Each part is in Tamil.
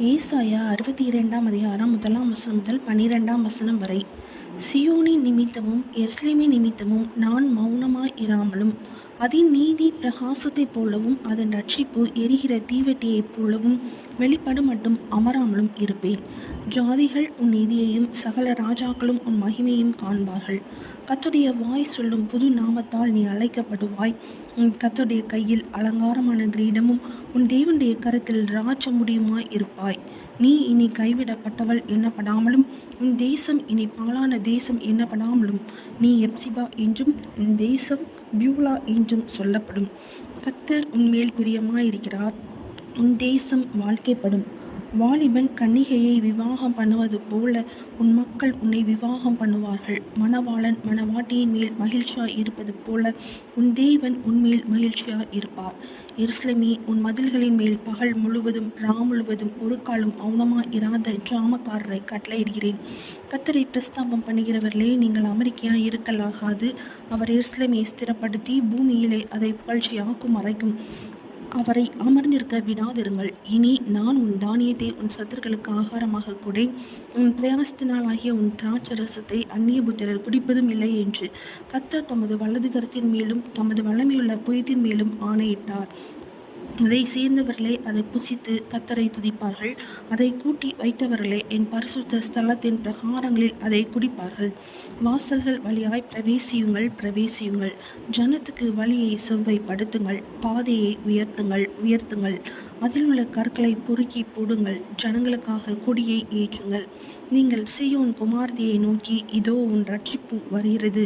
ஏசாயா அறுபத்தி இரண்டாம் அதிகாரம் முதலாம் வசனம் முதல் பனிரெண்டாம் வசனம் வரை. சியோனின் நிமித்தமும் எருசலேமின் நிமித்தமும் நான் மௌனமாய் இராமலும் அதன் நீதி பிரகாசத்தைப் போலவும் அதன் ரட்சிப்பு எரிகிற தீவெட்டியைப் போலவும் வெளிப்படும் மட்டும் அமராமலும் இருப்பேன். ஜாதிகள் உன் நீதியையும் சகல ராஜாக்களும் உன் மகிமையும் காண்பார்கள். கத்துடைய வாய் சொல்லும் புது நாமத்தால் நீ அழைக்கப்படுவாய். உன் கையில் அலங்காரமான கிரீடமும் உன் தேவனுடைய கரத்தில் ராஜ முடியுமாய் இருப்பாய் நீ இனி கைவிடப்பட்டவள் எண்ணப்படாமலும் உன் தேசம் இனி பாழான தேசம் எண்ணப்படாமலும் நீ எப்சிபா என்றும் உன் தேசம் பியூலா என்றும் சொல்லப்படும். கத்தர் உன்மேல் பிரியமாயிருக்கிறார். உன் தேசம் வாழ்க்கைப்படும். வாலிபன் கன்னிகையை விவாகம் பண்ணுவது போல உன் மக்கள் உன்னை விவாகம் பண்ணுவார்கள். மணவாளன் மணவாட்டியின் மேல் மகிழ்ச்சியாய் இருப்பது போல உன் தேவன் உன்மேல் மகிழ்ச்சியாய் இருப்பார். எருஸ்லமி உன் மதில்களின் மேல் பகல் முழுவதும் ரா முழுவதும் ஒரு காலம் மௌனமாய் இராத ஜாமக்காரரை கட்டளையிடுகிறேன். கத்தரை பிரஸ்தாபம் பண்ணுகிறவர்களே நீங்கள் அமெரிக்கையாக இருக்கலாகாது. அவர் எருஸ்லமியை ஸ்திரப்படுத்தி பூமியிலே அதை புகழ்ச்சியாக்கும் மறைக்கும் அவரை அமர்ந்திருக்க விடாதிருங்கள். இனி நான் உன் தானியத்தை உன் சத்துருக்களுக்கு ஆகாரமாக கொடை உன் பிரயாசத்தினாலாகிய உன் திராட்சரசத்தை அந்நிய புத்திரர் குடிப்பதும் இல்லை என்று கத்தர் தமது வலது கரத்தின் மேலும் தமது வல்லமையுள்ள புயத்தின் மேலும் ஆணையிட்டார். அதை சேர்ந்தவர்களே அதை புசித்து கத்தரை துதிப்பார்கள். அதை கூட்டி வைத்தவர்களே என் பரிசுத்த ஸ்தலத்தின் பிரகாரங்களில் அதை குடிப்பார்கள். வாசல்கள் வழியாய் பிரவேசியுங்கள் பிரவேசியுங்கள். ஜனத்துக்கு வழியை செவ்வைப்படுத்துங்கள் பாதையை உயர்த்துங்கள் உயர்த்துங்கள். அதில் உள்ள கற்களை பொறுக்கி போடுங்கள் ஜனங்களுக்காக கொடியை ஏற்றுங்கள். நீங்கள் சியோன் குமார்த்தியை நோக்கி இதோ உன் ரட்சிப்பு வருகிறது.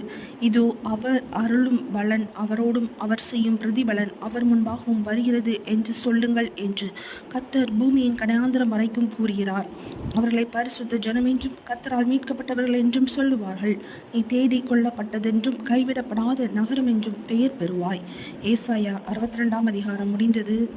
இதோ அவர் அருளும் பலன் அவரோடும் அவர் செய்யும் பிரதிபலன் அவர் முன்பாகவும் வருகிறது என்று சொல்லுங்கள் என்று கத்தர் பூமியின் கடையாந்திரம் வரைக்கும் கூறுகிறார். அவர்களை பரிசுத்த ஜனம் என்றும் கத்தரால் மீட்கப்பட்டவர்கள் என்றும் சொல்லுவார்கள். நீ தேடி கொள்ளப்பட்டதென்றும் கைவிடப்படாத நகரம் என்றும் பெயர் பெறுவாய். ஏசாயா அறுபத்தி ரெண்டாம் அதிகாரம் முடிந்தது.